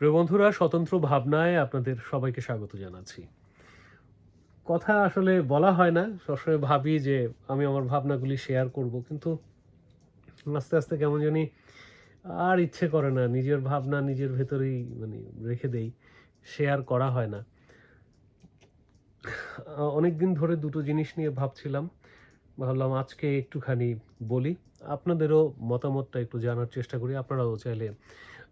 প্রিয় বন্ধুরা, স্বতন্ত্র ভাবনায় আপনাদের সবাইকে স্বাগত জানাচ্ছি। কথা আসলে বলা হয় না, সবসময় ভাবি যে আমি আমার ভাবনাগুলি শেয়ার করব, কিন্তু আস্তে আস্তে কেমন জানি আর ইচ্ছে করে না, নিজের ভাবনা নিজের ভেতরেই মানে রেখে দেই শেয়ার করা হয় না। অনেক দিন ধরে দুটো জিনিস নিয়ে ভাবছিলাম। ভাবলাম আজকে একটুখানি বলি। আপনাদেরও মতামতটা একটু জানার চেষ্টা করি। আপনারাও চাইলে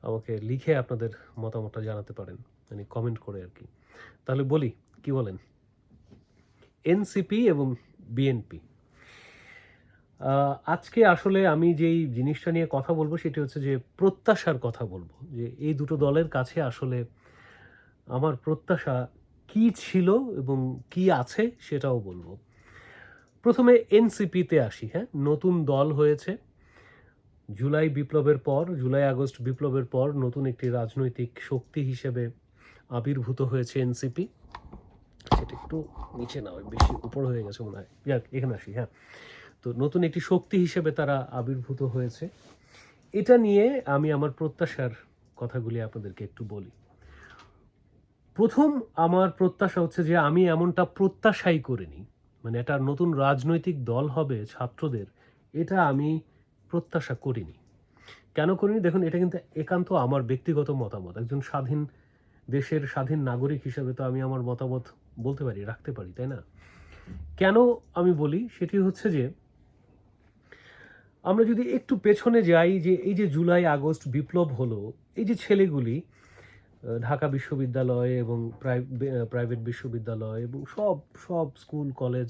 আমাকে লিখে আপনাদের মতামতটা জানাতে পারেন মানে কমেন্ট করে আর কি। তাহলে বলি, কি বলেন? এনসিপি এবং বিএনপি আজকে আসলে আমি যেই জিনিসটা নিয়ে কথা বলব সেটি হচ্ছে যে প্রত্যাশার কথা বলব। যে এই দুটো দলের কাছে আসলে আমার প্রত্যাশা কি ছিল এবং কি আছে সেটাও বলব। প্রথমে এনসিপিতে আসি হ্যাঁ? নতুন দল হয়েছে। জুলাই বিপ্লবের পর, জুলাই আগস্ট বিপ্লবের পর নতুন একটি রাজনৈতিক শক্তি হিসেবে আবির্ভূত হয়েছে এনসিপি। সেটা একটু নিচে না বেশি উপর হয়ে গেছে মনে হয়। যাক, এখানে আসি হ্যাঁ? তো নতুন একটি শক্তি হিসেবে তারা আবির্ভূত হয়েছে। এটা নিয়ে আমি আমার প্রত্যাশার কথাগুলি আপনাদেরকে একটু বলি। প্রথম আমার প্রত্যাশা হচ্ছে যে আমি এমনটা প্রত্যাশাই করিনি মানে একটা নতুন রাজনৈতিক দল হবে ছাত্রদের, এটা আমি প্রত্যাশা করিনি। কেন করিনি? দেখুন, এটা কিন্তু একান্ত আমার ব্যক্তিগত মতামত। একজন স্বাধীন দেশের স্বাধীন নাগরিক হিসেবে তো আমি আমার মতামত বলতে পারি, রাখতে পারি, তাই না? কেন আমি বলি? সেটি হচ্ছে যে, আমরা যদি একটু পেছনে যাই যে এই যে জুলাই আগস্ট বিপ্লব হলো, এই যে ছেলেগুলি ঢাকা বিশ্ববিদ্যালয় এবং প্রাইভেট বিশ্ববিদ্যালয় এবং সব সব স্কুল, কলেজ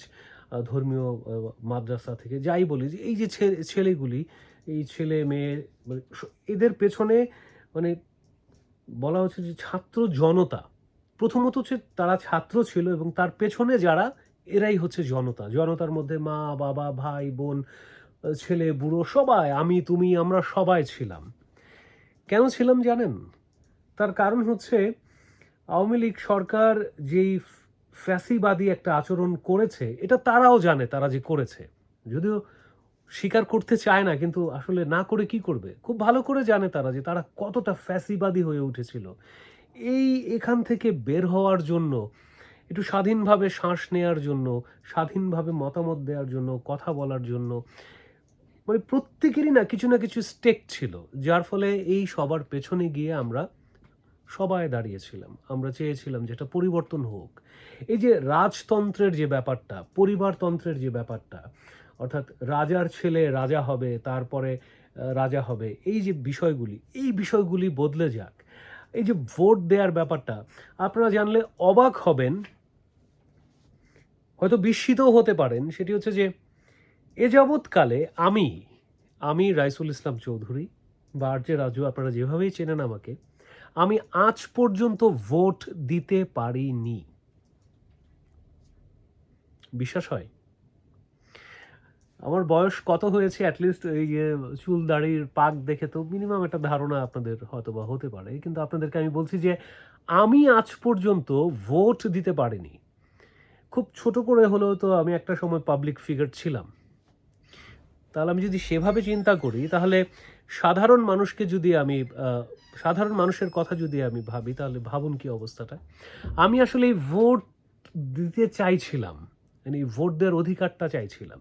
ধর্মীয় মাদ্রাসা থেকে যাই বলি যে এই যে ছেলেগুলি, এই ছেলে, মেয়ে মানে এদের পেছনে মানে বলা হচ্ছে যে ছাত্র জনতা, প্রথমত হচ্ছে তারা ছাত্র ছিল এবং তার পেছনে যারা, এরাই হচ্ছে জনতা। জনতার মধ্যে মা, বাবা, ভাই, বোন ছেলে, বুড়ো, সবাই, আমি, তুমি, আমরা সবাই ছিলাম। কেন ছিলাম জানেন? তার কারণ হচ্ছে আওয়ামী লীগ সরকার যেই ফ্যাসিবাদী একটা আচরণ করেছে, এটা তারাও জানে তারা যে করেছে। যদিও স্বীকার করতে চায় না, কিন্তু আসলে না করে কি করবে? খুব ভালো করে জানে তারা যে তারা কতটা ফ্যাসিবাদী হয়ে উঠেছিল। এই এখান থেকে বের হওয়ার জন্য, একটু স্বাধীনভাবে শ্বাস নেওয়ার জন্য, স্বাধীনভাবে মতামত দেওয়ার জন্য, কথা বলার জন্য মানে প্রত্যেকেরই না কিছু না কিছু স্টেক ছিল, যার ফলে এই সবার পেছনে গিয়ে আমরা সবাই দাঁড়িয়েছিলাম। আমরা চেয়েছিলাম যেটা পরিবর্তন হোক। এই যে রাজতন্ত্রের যে ব্যাপারটা, পরিবারতন্ত্রের যে ব্যাপারটা, অর্থাৎ রাজার ছেলে রাজা হবে, তারপরে রাজা হবে, এই যে বিষয়গুলি, এই বিষয়গুলি বদলে যাক। এই যে ভোট দেওয়ার ব্যাপারটা, আপনারা জানলে অবাক হবেন। হয়তো বিস্মিতও হতে পারেন, সেটি হচ্ছে যে এ যাবৎকালে আমি আমি রাইসুল ইসলাম চৌধুরী বা আর যে রাজু, আপনারা যেভাবেই চেনেন আমাকে আমি আজ পর্যন্ত ভোট দিতে পারিনি। বিশ্বাস হয়? আমার বয়স কত হয়েছে? অ্যাটলিস্ট এই চুল দাড়ির পাক দেখে তো মিনিমাম একটা ধারণা আপনাদের হয়তো বা হতে পারে। কিন্তু আপনাদেরকে আমি বলছি যে, আমি আজ পর্যন্ত ভোট দিতে পারিনি। খুব ছোট করে হলেও তো আমি একটা সময় পাবলিক ফিগার ছিলাম। তাহলে আমি যদি সেভাবে চিন্তা করি, তাহলে সাধারণ মানুষকে যদি আমি সাধারণ মানুষের কথা যদি আমি ভাবি, তাহলে ভাবুন কি অবস্থাটা? আমি আসলে এই ভোট দিতে চাইছিলাম মানে এই ভোট দেওয়ার অধিকারটা চাইছিলাম।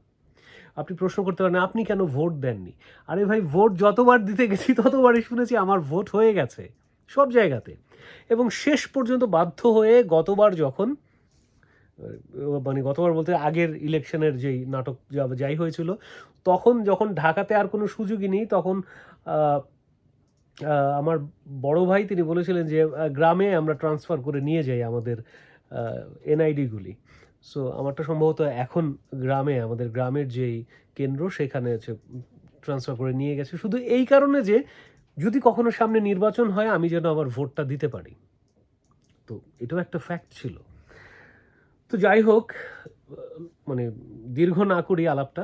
আপনি প্রশ্ন করতে পারেন, আপনি কেন ভোট দেননি? আরে ভাই, ভোট যতবার দিতে গেছি, ততবারই শুনেছি আমার ভোট হয়ে গেছে, সব জায়গাতে। এবং শেষ পর্যন্ত বাধ্য হয়ে গতবার যখন মানে গতবার বলতে আগের ইলেকশনের যেই নাটক যাই হয়েছিল, তখন যখন ঢাকাতে আর কোনো সুযোগই নেই, তখন আমার বড় ভাই তিনি বলেছিলেন যে গ্রামে আমরা ট্রান্সফার করে নিয়ে যাই আমাদের এনআইডিগুলি। সো আমারটা সম্ভবত এখন গ্রামে, আমাদের গ্রামের যেই কেন্দ্র, সেখানে হচ্ছে ট্রান্সফার করে নিয়ে গেছে। শুধু এই কারণে যে, যদি কখনো সামনে নির্বাচন হয়, আমি যেন আমার ভোটটা দিতে পারি। তো এটাও একটা ফ্যাক্ট ছিল। তো যাই হোক মানে দীর্ঘ না করি আলাপটা।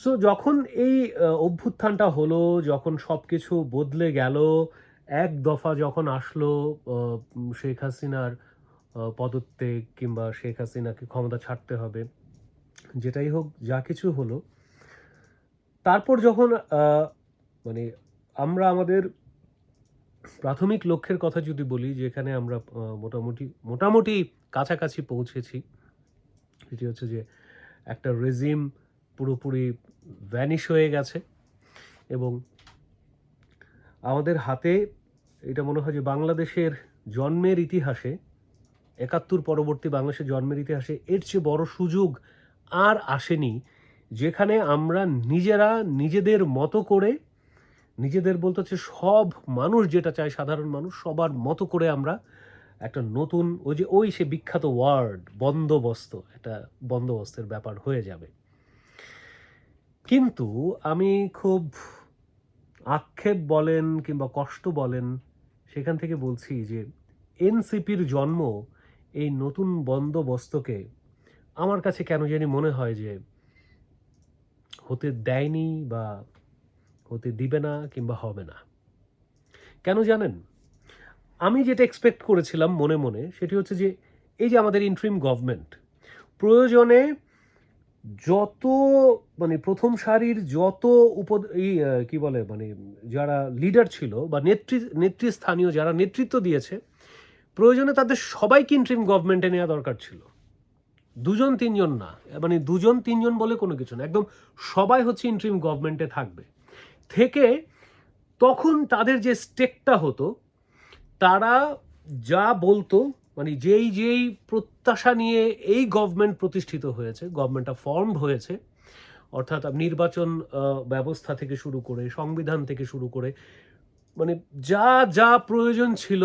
সো যখন এই অভ্যুত্থানটা হলো, যখন সব কিছু বদলে গেল, এক দফা যখন আসলো শেখ হাসিনার পদত্যাগ কিংবা শেখ হাসিনাকে ক্ষমতা ছাড়তে হবে, যেটাই হোক, যা কিছু হলো, তারপর যখন মানে আমরা আমাদের প্রাথমিক লক্ষ্যের কথা যদি বলি, যেখানে আমরা মোটামুটি মোটামুটি কাছাকাছি পৌঁছেছি, সেটি হচ্ছে যে একটা রেজিম পুরোপুরি ভ্যানিশ হয়ে গেছে এবং আমাদের হাতে এটা মনে হয় যে বাংলাদেশের জন্মের ইতিহাসে, একাত্তর পরবর্তী বাংলাদেশের জন্মের ইতিহাসে এর চেয়ে বড় সুযোগ আর আসেনি, যেখানে আমরা নিজেরা নিজেদের মতো করে নিজেদের বলতে হচ্ছে সব মানুষ যেটা চায়, সাধারণ মানুষ, সবার মতো করে আমরা একটা নতুন ওই যে, ওই সে বিখ্যাত ওয়ার্ড বন্দোবস্ত, একটা বন্দোবস্তের ব্যাপার হয়ে যাবে। কিন্তু আমি খুব আক্ষেপ বলেন কিংবা কষ্ট বলেন, সেখান থেকে বলছি যে, এনসিপির জন্ম এই নতুন বন্দোবস্তকে আমার কাছে কেন জানি মনে হয় যে, হতে দেয়নি বা হতে দিবে না কিংবা হবে না। কেন জানেন? আমি যেটা এক্সপেক্ট করেছিলাম মনে মনে সেটি হচ্ছে যে, এই যে আমাদের ইন্ট্রিম গভর্নমেন্ট প্রয়োজনে যত মানে প্রথম সারির যত উপ কি বলে মানে যারা লিডার ছিল বা নেতৃ নেতৃস্থানীয় যারা নেতৃত্ব দিয়েছে, প্রয়োজনে তাদের সবাইকে ইন্ট্রিম গভর্নমেন্টে নেওয়া দরকার ছিল। দুজন, তিনজন না। মানে দুজন, তিনজন বলে কোনো কিছু না। একদম সবাই হচ্ছে ইন্ট্রিম গভর্নমেন্টে থাকবে। থেকে তখন তাদের যে স্টেকটা হতো, তারা যা বলতো মানে যেই যেই প্রত্যাশা নিয়ে এই গভর্নমেন্ট প্রতিষ্ঠিত হয়েছে গভর্নমেন্টটা ফর্মড হয়েছে, অর্থাৎ নির্বাচন ব্যবস্থা থেকে শুরু করে, সংবিধান থেকে শুরু করে মানে যা যা প্রয়োজন ছিল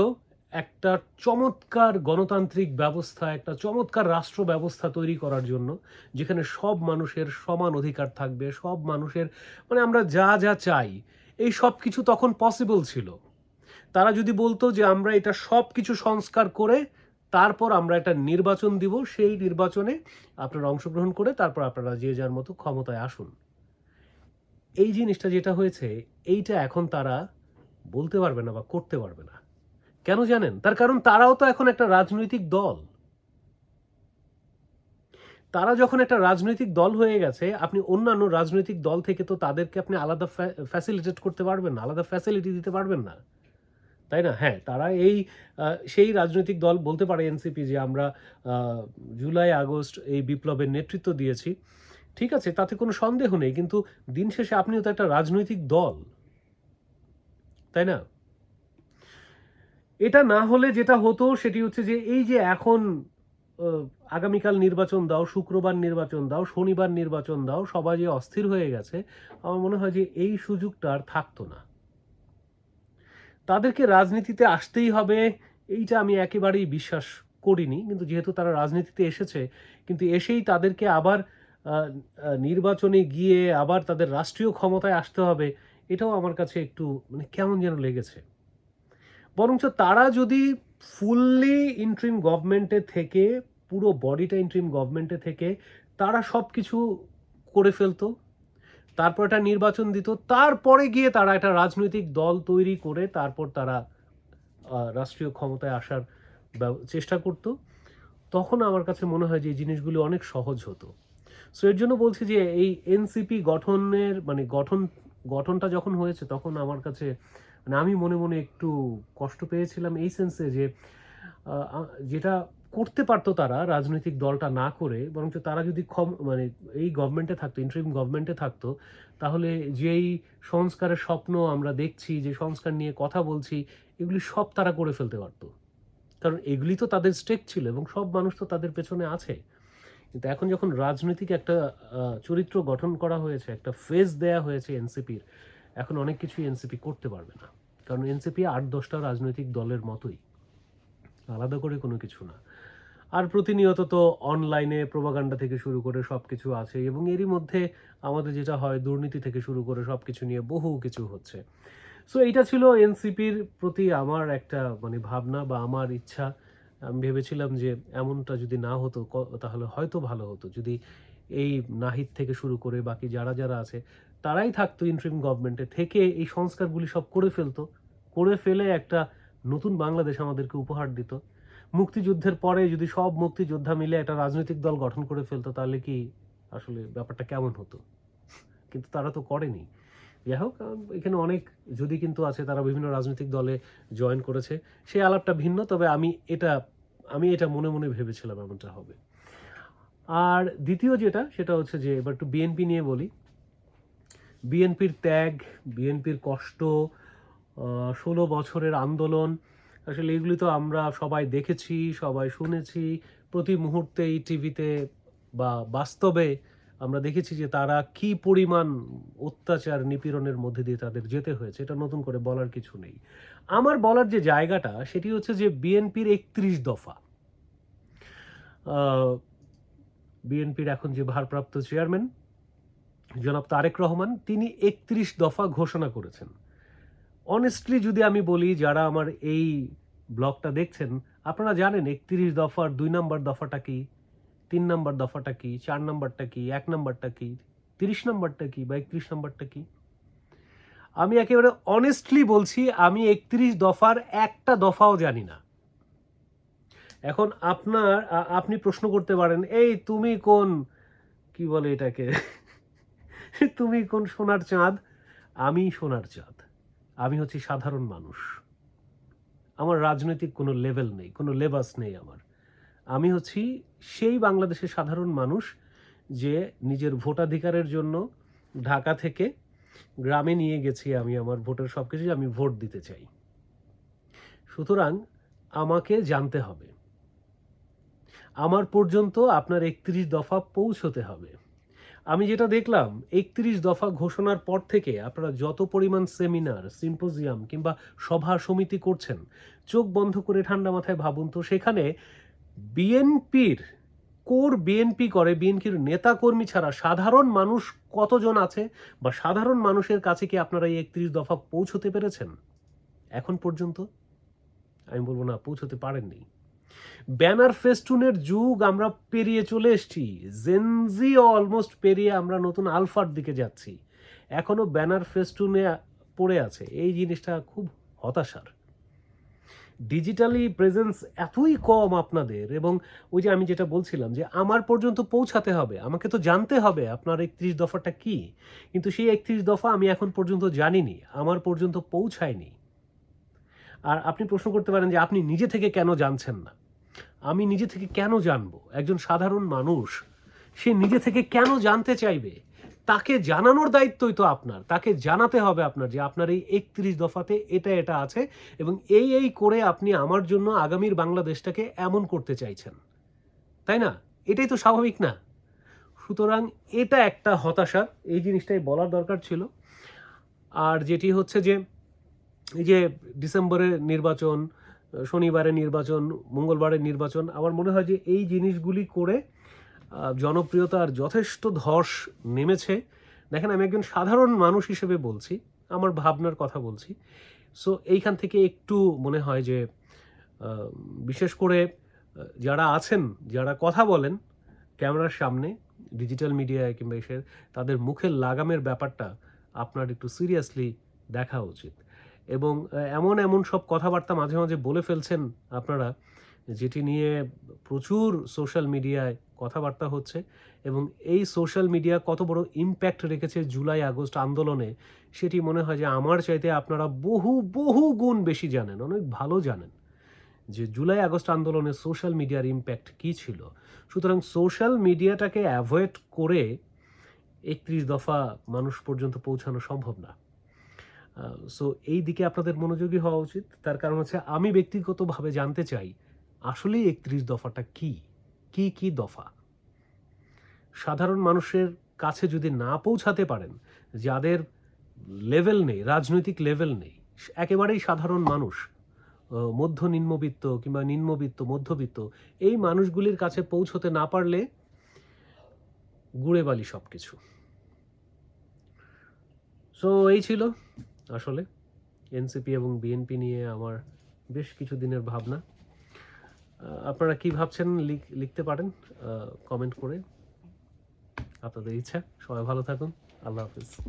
একটা চমৎকার গণতান্ত্রিক ব্যবস্থা, একটা চমৎকার রাষ্ট্র ব্যবস্থা তৈরি করার জন্য, যেখানে সব মানুষের সমান অধিকার থাকবে, সব মানুষের মানে আমরা যা যা চাই, এই সব কিছু তখন পসিবল ছিল। তারা যদি বলতো যে আমরা এটা সব কিছু সংস্কার করে, তারপর আমরা একটা নির্বাচন দিব, সেই নির্বাচনে আপনারা অংশগ্রহণ করে, তারপর আপনারা যে যার মতো ক্ষমতায় আসুন। এই জিনিসটা যেটা হয়েছে, এইটা এখন তারা বলতে পারবে না বা করতে পারবে না। কেন জানেন? তার কারণ তারাও তো এখন একটা রাজনৈতিক দল। তারা যখন একটা রাজনৈতিক দল হয়ে গেছে, আপনি অন্যান্য রাজনৈতিক দল থেকে তো তাদেরকে আপনি আলাদা ফ্যাসিলিটেট করতে পারবেন না, আলাদা ফ্যাসিলিটি দিতে পারবেন না। তাই না? হ্যাঁ তারা এই সেই রাজনৈতিক দল, বলতে পারে এনসিপি যে আমরা জুলাই, আগস্ট এই বিপ্লবের নেতৃত্ব দিয়েছি। ঠিক আছে, তাতে কোনো সন্দেহ নেই, কিন্তু দিন শেষে আপনিও তো একটা রাজনৈতিক দল। তাই না? এটা না হলে যেটা হতো সেটি হচ্ছে যে এই যে এখন আগামীকাল নির্বাচন দাও, শুক্রবার নির্বাচন দাও, শনিবার নির্বাচন দাও, সবাই যে অস্থির হয়ে গেছে, আমার মনে হয় যে এই সুযোগটা আর থাকতো না। তাদেরকে রাজনীতিতে আসতেই হবে, এইটা আমি একেবারেই বিশ্বাস করিনি, কিন্তু যেহেতু তারা রাজনীতিতে এসেছে, কিন্তু এসেই তাদেরকে আবার নির্বাচনে গিয়ে আবার তাদের রাষ্ট্রীয় ক্ষমতায় আসতে হবে, এটাও আমার কাছে একটু মানে কেমন যেন লেগেছে। বরঞ্চ তারা যদি ফুললি ইন্ট্রিম গভর্নমেন্টে থেকে, পুরো বডিটা ইন্ট্রিম গভর্নমেন্টে থেকে, তারা সব কিছু করে ফেলতো, তারপর একটা নির্বাচন দিত, তারপরে গিয়ে তারা একটা রাজনৈতিক দল তৈরি করে তারপর তারা রাষ্ট্রীয় ক্ষমতায় আসার চেষ্টা করত। তখন আমার কাছে মনে হয় যে এই জিনিসগুলি অনেক সহজ হতো। সো এর জন্য বলছি যে এই এনসিপি গঠনের মানে গঠন গঠনটা যখন হয়েছে, তখন আমার কাছে মানে আমি মনে মনে একটু কষ্ট পেয়েছিলাম এই সেন্সে যে যেটা করতে পারতো তারা, রাজনৈতিক দলটা না করে, বরঞ্চ তারা যদি ক্ষম- মানে এই গভর্নমেন্টে থাকতো ইন্টারিম গভর্নমেন্টে থাকতো, তাহলে যেই সংস্কারের স্বপ্ন আমরা দেখছি, যে সংস্কার নিয়ে কথা বলছি, এগুলি সব তারা করে ফেলতে পারতো। কারণ এগুলি তো তাদের স্টেক ছিল এবং সব মানুষ তো তাদের পেছনে আছে। কিন্তু এখন যখন রাজনৈতিক একটা চরিত্র গঠন করা হয়েছে, একটা ফেজ দেয়া হয়েছে এনসিপির এখন অনেক কিছুই এনসিপি করতে পারবে না। কারণ এনসিপি আট দশটা রাজনৈতিক দলের মতোই। আলাদা করে কোনো কিছু না। আর প্রতিনিয়ত তো অনলাইনে প্রোপাগান্ডা থেকে শুরু করে সব কিছু আছে এবং এরই মধ্যে আমাদের যেটা হয়, দুর্নীতি থেকে শুরু করে সব কিছু নিয়ে বহু কিছু হচ্ছে। সো এইটা ছিল এনসিপির প্রতি আমার একটা মানে ভাবনা বা আমার ইচ্ছা। আমি ভেবেছিলাম যে এমনটা যদি না হতো তাহলে হয়তো ভালো হতো। যদি এই নাহিদ থেকে শুরু করে বাকি যারা যারা আছে, তারাই থাকতো ইন্ট্রিম গভর্নমেন্টে থেকে এই সংস্কারগুলি সব করে ফেলতো। করে ফেলে একটা নতুন বাংলাদেশ আমাদেরকে উপহার দিত। মুক্তিযুদ্ধের পরে যদি সব মুক্তিযোদ্ধা মিলে একটা রাজনৈতিক দল গঠন করে ফেলতো, তাহলে কি আসলে ব্যাপারটা কেমন হতো? কিন্তু তারা তো করেনি। যাই হোক এখানে অনেক, যদি কিন্তু আছে, তারা বিভিন্ন রাজনৈতিক দলে জয়েন করেছে, সেই আলাপটা ভিন্ন, তবে আমি এটা আমি এটা মনে মনে ভেবেছিলাম এমনটা হবে। আর দ্বিতীয় যেটা, সেটা হচ্ছে যে, এবার একটু বিএনপি নিয়ে বলি। বিএনপির ত্যাগ বিএনপির কষ্ট ষোলো বছরের আন্দোলন, আসলে এগুলি তো আমরা সবাই দেখেছি, সবাই শুনেছি, প্রতি মুহূর্তেই টিভিতে বা বাস্তবে আমরা দেখেছি যে তারা কি পরিমাণ অত্যাচার নিপীড়নের মধ্যে দিয়ে তাদের যেতে হয়েছে, এটা নতুন করে বলার কিছু নেই। আমার বলার যে জায়গাটা, সেটি হচ্ছে যে বিএনপির একত্রিশ দফা। বিএনপির এখন যে ভারপ্রাপ্ত চেয়ারম্যান, জনাব তারেক রহমান, তিনি একত্রিশ দফা ঘোষণা করেছেন। অনেস্টলি যদি আমি বলি, যারা আমার এই ব্লগটা দেখছেন, আপনারা জানেন একত্রিশ দফার দুই নম্বর দফাটা কি? তিন নম্বর দফাটা কি, চার নম্বরটা কি, এক নম্বরটা কি, তিরিশ নম্বরটা কি বা একত্রিশ নম্বরটা কি? আমি একেবারে অনেস্টলি বলছি, আমি একত্রিশ দফার একটা দফাও জানি না। এখন আপনার আপনি প্রশ্ন করতে পারেন, এই তুমি কোন, কি বলে এটাকে? তুমি কোন সোনার চাঁদ? আমি সোনার চাঁদ। আমি হচ্ছি সাধারণ মানুষ। আমার রাজনৈতিক কোনো লেভেল নেই, কোনো লেবাস নেই আমার। আমি হচ্ছি সেই বাংলাদেশের সাধারণ মানুষ যে নিজের ভোটাধিকারের জন্য ঢাকা থেকে গ্রামে নিয়ে গেছি আমি আমার ভোটের সব কিছু আমি ভোট দিতে চাই। সুতরাং আমাকে জানতে হবে। আমার পর্যন্ত আপনার একত্রিশ দফা পৌঁছতে হবে। আমি যেটা দেখলাম, একত্রিশ দফা ঘোষণার পর থেকে আপনারা যত পরিমাণ সেমিনার, সিম্পোজিয়াম কিংবা সভা সমিতি করছেন, চোখ বন্ধ করে ঠান্ডা মাথায় ভাবুন তো, সেখানে বিএনপির, কোর বিএনপি করে, বিএনপির নেতাকর্মী ছাড়া সাধারণ মানুষ কতজন আছে বা সাধারণ মানুষের কাছে কি আপনারা এই একত্রিশ দফা পৌঁছতে পেরেছেন? এখন পর্যন্ত আমি বলব না, পৌঁছতে পারেননি। ব্যানার ফেস্টুনের যুগ, আমরা পেরিয়ে চলে এসেছি। জেনজি অলমোস্ট পেরিয়ে আমরা নতুন আলফার দিকে যাচ্ছি। এখনও ব্যানার ফেস্টুনে পড়ে আছে। এই জিনিসটা খুব হতাশার। ডিজিটালি প্রেজেন্স এতই কম আপনাদের এবং ওই যে আমি যেটা বলছিলাম যে আমার পর্যন্ত পৌঁছাতে হবে, আমাকে তো জানতে হবে আপনার একত্রিশ দফাটা কি? কিন্তু সেই একত্রিশ দফা আমি এখন পর্যন্ত জানিনি, আমার পর্যন্ত পৌঁছায়নি। আর আপনি প্রশ্ন করতে পারেন যে আপনি নিজে থেকে কেন জানছেন না? আমি নিজে থেকে কেন জানব? একজন সাধারণ মানুষ, সে নিজে থেকে কেন জানতে চাইবে? তাকে জানানোর দায়িত্বই তো আপনার। তাকে জানাতে হবে আপনার যে আপনার এই একত্রিশ দফাতে এটা এটা আছে এবং এই এই করে আপনি আমার জন্য আগামীর বাংলাদেশটাকে এমন করতে চাইছেন। তাই না? এটাই তো স্বাভাবিক না। সুতরাং এটা একটা হতাশা, এই জিনিসটাই বলার দরকার ছিল। আর যেটি হচ্ছে যে, এই যে ডিসেম্বরের নির্বাচন শনিবারে নির্বাচন, মঙ্গলবারের নির্বাচন, আমার মনে হয় যে এই জিনিসগুলি করে জনপ্রিয়তার যথেষ্ট ধস নেমেছে। দেখেন, আমি একজন সাধারণ মানুষ হিসেবে বলছি, আমার ভাবনার কথা বলছি। সো এইখান থেকে একটু মনে হয় যে বিশেষ করে যারা আছেন, যারা কথা বলেন, ক্যামেরার সামনে ডিজিটাল মিডিয়ায় কিংবা এসে তাদের মুখের লাগামের ব্যাপারটা আপনার একটু সিরিয়াসলি দেখা উচিত। এবং এমন এমন সব কথাবার্তা মাঝে মাঝে বলে ফেলছেন আপনারা, যেটি নিয়ে প্রচুর সোশ্যাল মিডিয়ায় কথাবার্তা হচ্ছে এবং এই সোশ্যাল মিডিয়া কত বড় ইম্প্যাক্ট রেখেছে জুলাই, আগস্ট আন্দোলনে, সেটি মনে হয় যে আমার চাইতে আপনারা বহু বহু গুণ বেশি জানেন, অনেক ভালো জানেন যে জুলাই, আগস্ট আন্দোলনে সোশ্যাল মিডিয়ার ইম্প্যাক্ট কী ছিল। সুতরাং সোশ্যাল মিডিয়াটাকে অ্যাভয়েড করে একত্রিশ দফা মানুষ পর্যন্ত পৌঁছানো সম্ভব না। সো এই দিকে আপনাদের মনোযোগী হওয়া উচিত। তার কারণ হচ্ছে আমি ব্যক্তিগতভাবে জানতে চাই, আসলেই একত্রিশ দফাটা কি? কি কি দফা? সাধারণ মানুষের কাছে যদি না পৌঁছাতে পারেন, যাদের লেভেল নেই, রাজনৈতিক লেভেল নেই, একেবারেই সাধারণ মানুষ মধ্য নিম্নবিত্ত কিংবা নিম্নবিত্ত, মধ্যবিত্ত, এই মানুষগুলির কাছে পৌঁছতে না পারলে গুড়ে বালি সব কিছু সো এই ছিল আসলে এনসিপি এবং বিএনপি নিয়ে আমার বেশ কিছু দিনের ভাবনা। আপনারা কি ভাবছেন লিখ- লিখতে পারেন কমেন্ট করে। আপনাদের ইচ্ছা। সবাই ভালো থাকুন। আল্লাহ হাফিজ।